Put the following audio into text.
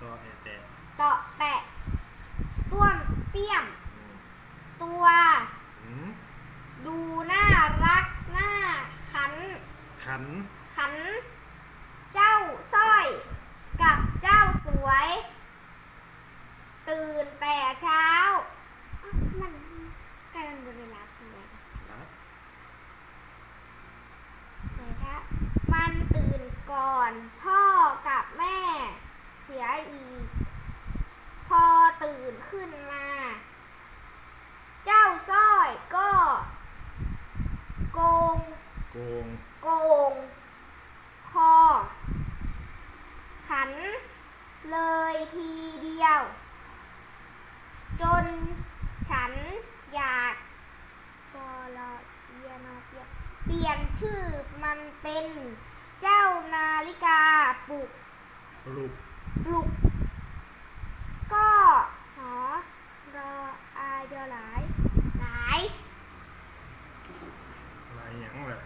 ตัวอแตะตาะแปะต้วนเปี้ยมตัวดูน่ารักน่าขัน ขันขัน เจ้าสร้อย กับเจ้าสวย ตื่นแต่เช้าอ้าวมันกลายเป็นเวลาเลย รันคะมันตื่นก่อน ขึ้นมา เจ้าสร้อยก็ โกง โกง โกง คอ ขัน เลยทีเดียว จนฉันอยากปอลเอียนอเปียเปลี่ยนชื่อมันเป็นเจ้านาฬิกาปลุกปลุกปลุก Nhẫn.